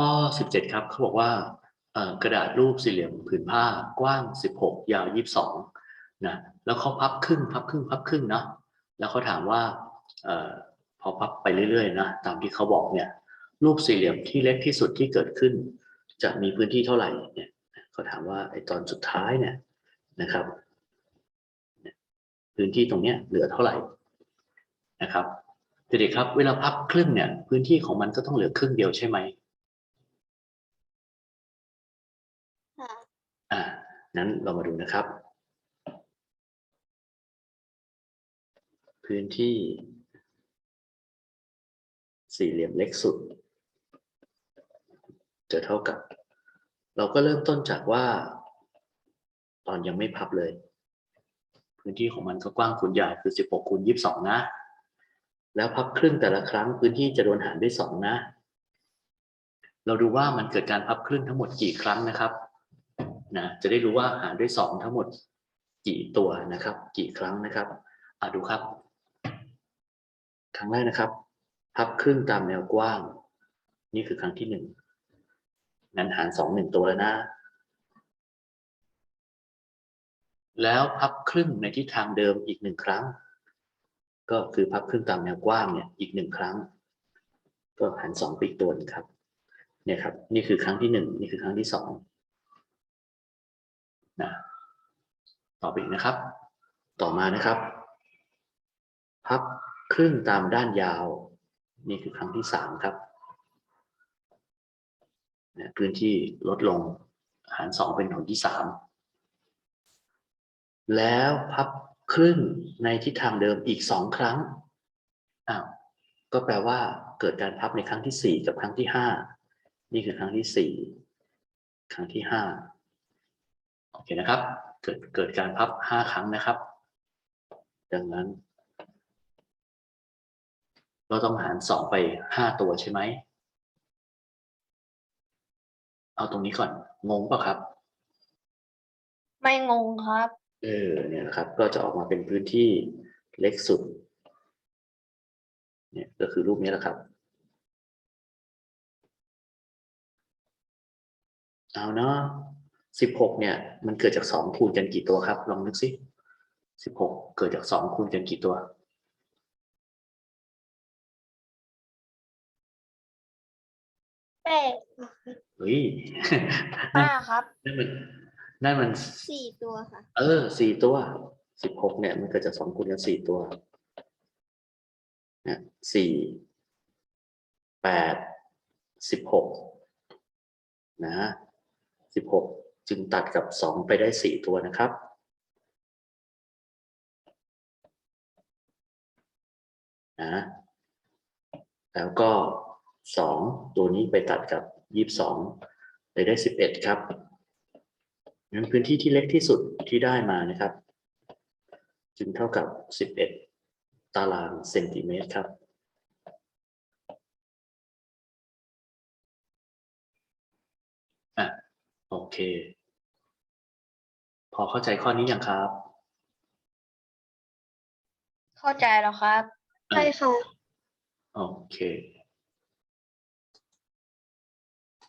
ข้อ 17 ครับเขาบอกว่ากระดาษรูปสี่เหลี่ยมผืนผ้ากว้าง 16 ยาว 22นะแล้วเขาพับครึ่งพับครึ่งพับครึ่งเนาะแล้วเขาถามว่าอพอพับไปเรื่อยๆนะตามที่เขาบอกเนี่ยรูปสี่เหลี่ยมที่เล็กที่สุดที่เกิดขึ้น จะมีพื้นที่เท่าไหร่เนี่ยเขาถามว่าไอ้ตอนสุดท้ายเนี่ยนะครับ พื้นที่ตรงเนี้ยเหลือเท่าไหร่นะครับเด็กๆครับ เวลาพับครึ่งเนี่ยพื้นที่ของมันก็ต้องเหลือครึ่งเดียวใช่ไหม อ่านั้นเรามาดูนะครับ พื้นที่ สี่เหลี่ยมเล็กสุด จะเท่ากับ เราก็เริ่มต้นจากว่า ตอนยังไม่พับเลย พื้นที่ของมันก็กว้างคูณใหญ่คือ 16คูณ22 นะ แล้วพับครึ่งแต่ละครั้งพื้นที่จะโดนหารด้วย 2 นะ เราดูว่ามันเกิดการพับครึ่งทั้งหมดกี่ครั้งนะครับ นะจะได้รู้ว่าหารด้วยสองทั้งหมดกี่ตัวนะครับ กี่ครั้งนะครับอะดูครับ ครั้งแรกนะครับ พับครึ่งตามแนวกว้าง นี่คือครั้งที่หนึ่งงั้นหารสองหนึ่งตัวแล้วนะ แล้วพับครึ่งในทิศทางเดิมอีกหนึ่งครั้ง ก็คือพับครึ่งตามแนวกว้างเนี่ยอีกหนึ่งครั้ง ก็หารสองไปอีกตัวนึงครับเนี่ยครับ นี่คือครั้งที่หนึ่งนี่คือครั้งที่สอง นะต่อไปนะครับ ต่อมานะครับ พับครึ่งตามด้านยาว นี่คือครั้งที่สามครับนะพื้นที่ลดลงหารสองเป็นผลที่สามแล้วพับครึ่งในทิศทางเดิมอีกสองครั้งอ้าวก็แปลว่าเกิดการพับในครั้งที่สี่กับครั้งที่ห้านี่คือครั้งที่สี่ครั้งที่ห้า โอเคนะครับ เกิดเกิดการพับห้าครั้งนะครับ ดังนั้น เราต้องหารสองไปห้าตัวใช่ไหม เอาตรงนี้ก่อน งงปะครับ ไม่งงครับ เออเนี่ยนะครับ ก็จะออกมาเป็นพื้นที่เล็กสุด เนี่ยก็คือรูปนี้แหละครับเอาเนาะ สิบหกเนี่ย มันเกิดจากสองคูณกันกี่ตัวครับ ลองนึกสิสิบหกเกิดจากสองคูณกันกี่ตัวแปดเฮ้ยห้าครับนั่นมันนั่นมันสี่ตัวค่ะ เออสี่ตัวสิบหกเนี่ย มันเกิดจากสองคูณกันสี่ตัวเนี่ยสี่แปดสิบหกนะสิบหก จึงตัดกับสองไปได้สี่ตัวนะครับ นะ แล้วก็สองตัวนี้ไปตัดกับยี่สิบสองเลยได้สิบเอ็ดครับงั้นพื้นที่ที่เล็กที่สุดที่ได้มานะครับ จึงเท่ากับสิบเอ็ดตารางเซนติเมตรครับอะโอเค อเข้าใจข้อนี้ยังครับ เข้าใจแล้วครับอะใช่ค่ะ โอเค